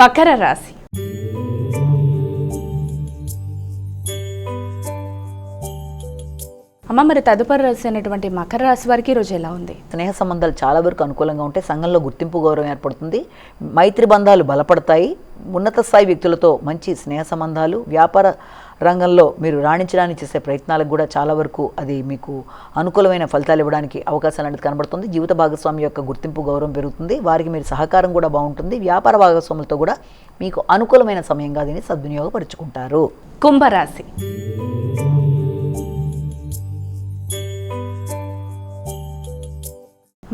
మకర రాశి. అమ్మ మరి తదుపరి రాశి అయినటువంటి మకర రాశి వారికి ఈరోజు ఎలా ఉంది? స్నేహ సంబంధాలు చాలా వరకు అనుకూలంగా ఉంటాయి సంఘంలో గుర్తింపు గౌరవం ఏర్పడుతుంది. మైత్రి బంధాలు బలపడతాయి. ఉన్నత స్థాయి వ్యక్తులతో మంచి స్నేహ సంబంధాలు వ్యాపార రంగంలో మీరు రాణించడానికి చేసే ప్రయత్నాలకు కూడా చాలా వరకు అది మీకు అనుకూలమైన ఫలితాలు ఇవ్వడానికి అవకాశాలు అనేది కనబడుతుంది. జీవిత భాగస్వామి యొక్క గుర్తింపు గౌరవం పెరుగుతుంది. వారికి మీరు సహకారం కూడా బాగుంటుంది. వ్యాపార భాగస్వాములతో కూడా మీకు అనుకూలమైన సమయంగా దీన్ని సద్వినియోగపరుచుకుంటారు. కుంభరాశి.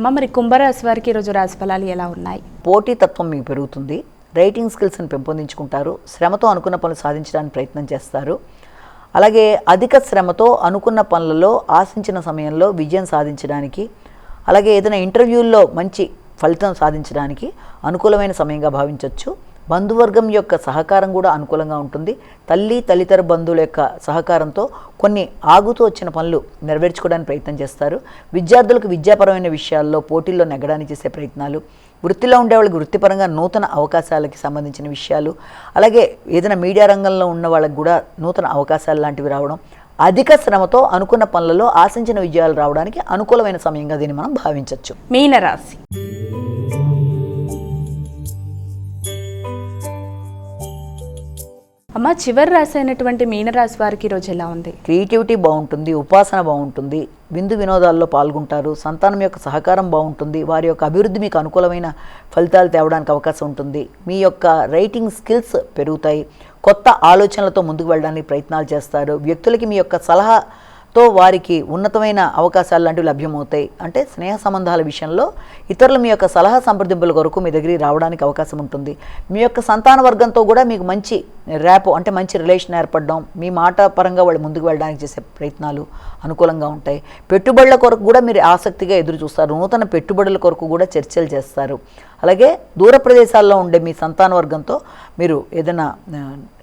అమ్మ మరి కుంభరాశి వారికి ఈరోజు రాశి ఫలాలు ఎలా ఉన్నాయి? పోటీతత్వం మీకు పెరుగుతుంది. రైటింగ్ స్కిల్స్ని పెంపొందించుకుంటారు. శ్రమతో అనుకున్న పనులు సాధించడానికి ప్రయత్నం చేస్తారు. అలాగే అధిక శ్రమతో అనుకున్న పనులలో ఆశించిన సమయంలో విజయం సాధించడానికి అలాగే ఏదైనా ఇంటర్వ్యూల్లో మంచి ఫలితం సాధించడానికి అనుకూలమైన సమయంగా భావించవచ్చు బంధువర్గం యొక్క సహకారం కూడా అనుకూలంగా ఉంటుంది. తల్లి తల్లితర బంధువుల యొక్క సహకారంతో కొన్ని ఆగుతూ వచ్చిన పనులు నెరవేర్చుకోవడానికి ప్రయత్నం చేస్తారు. విద్యార్థులకు విద్యాపరమైన విషయాల్లో పోటీల్లో నెగ్గడానికి చేసే ప్రయత్నాలు వృత్తిలో ఉండే వాళ్ళకి వృత్తిపరంగా నూతన అవకాశాలకి సంబంధించిన విషయాలు అలాగే ఏదైనా మీడియా రంగంలో ఉన్న వాళ్ళకి కూడా నూతన అవకాశాలు లాంటివి రావడం అధిక శ్రమతో అనుకున్న పనులలో ఆశించిన విజయాలు రావడానికి అనుకూలమైన సమయంగా దీన్ని మనం భావించవచ్చు. మీనరాశి. అమ్మ చివరి రాశి అయినటువంటి మీనరాశి వారికి ఈరోజు ఎలా ఉంది? క్రియేటివిటీ బాగుంటుంది ఉపాసన బాగుంటుంది విందు వినోదాల్లో పాల్గొంటారు సంతానం యొక్క సహకారం బాగుంటుంది వారి యొక్క అభివృద్ధి మీకు అనుకూలమైన ఫలితాలు తేవడానికి అవకాశం ఉంటుంది. మీ యొక్క రైటింగ్ స్కిల్స్ పెరుగుతాయి. కొత్త ఆలోచనలతో ముందుకు వెళ్ళడానికి ప్రయత్నాలు చేస్తారు. వ్యక్తులకి మీ యొక్క సలహా తో వారికి ఉన్నతమైన అవకాశాలు లాంటివి లభ్యమవుతాయి. అంటే స్నేహ సంబంధాల విషయంలో ఇతరులు మీ యొక్క సలహా సంప్రదింపుల కొరకు మీ దగ్గరికి రావడానికి అవకాశం ఉంటుంది. మీ యొక్క సంతాన వర్గంతో కూడా మీకు మంచి ర్యాప్ అంటే మంచి రిలేషన్ ఏర్పడడం మీ మాట పరంగా వాళ్ళు ముందుకు వెళ్ళడానికి చేసే ప్రయత్నాలు అనుకూలంగా ఉంటాయి. పెట్టుబడుల కొరకు కూడా మీరు ఆసక్తిగా ఎదురు చూస్తారు. నూతన పెట్టుబడుల కొరకు కూడా చర్చలు చేస్తారు. అలాగే దూర ప్రదేశాల్లో ఉండే మీ సంతాన వర్గంతో మీరు ఏదైనా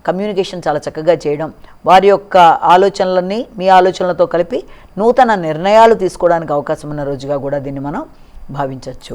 కమ్యూనికేషన్ చాలా చక్కగా చేయడం. వారి యొక్క ఆలోచనలన్నీ మీ ఆలోచనలతో కలిపి నూతన నిర్ణయాలు తీసుకోవడానికి అవకాశం ఉన్న రోజుగా కూడా దీన్ని మనం భావించవచ్చు.